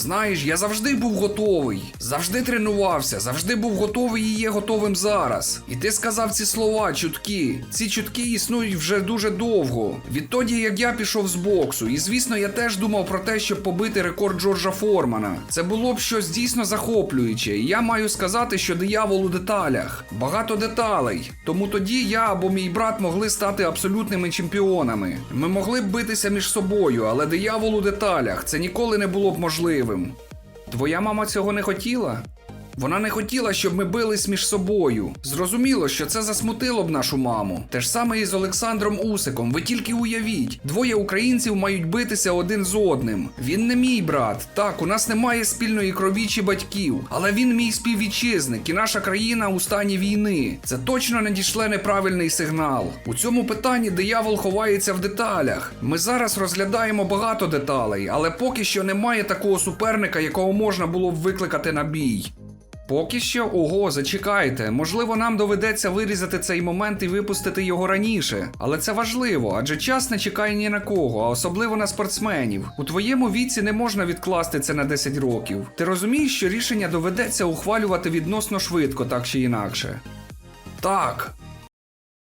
Знаєш, я завжди був готовий, завжди тренувався, завжди був готовий і є готовим зараз. І ти сказав ці слова, чутки. Ці чутки існують вже дуже довго. Відтоді, як я пішов з боксу, і звісно, я теж думав про те, щоб побити рекорд Джорджа Формана. Це було б щось дійсно захоплююче. І я маю сказати, що диявол у деталях. Багато деталей. Тому тоді я або мій брат могли стати абсолютними чемпіонами. Ми могли б битися між собою, але диявол у деталях це ніколи не було б можливим. Твоя мама цього не хотіла? Вона не хотіла, щоб ми бились між собою. Зрозуміло, що це засмутило б нашу маму. Те ж саме і з Олександром Усиком. Ви тільки уявіть, двоє українців мають битися один з одним. Він не мій брат. Так, у нас немає спільної крові чи батьків, але він мій співвітчизник, і наша країна у стані війни. Це точно надішле неправильний сигнал. У цьому питанні диявол ховається в деталях. Ми зараз розглядаємо багато деталей, але поки що немає такого суперника, якого можна було б викликати на бій. Поки що, ого, зачекайте. Можливо, нам доведеться вирізати цей момент і випустити його раніше. Але це важливо, адже час не чекає ні на кого, а особливо на спортсменів. У твоєму віці не можна відкласти це на 10 років. Ти розумієш, що рішення доведеться ухвалювати відносно швидко, так чи інакше. Так,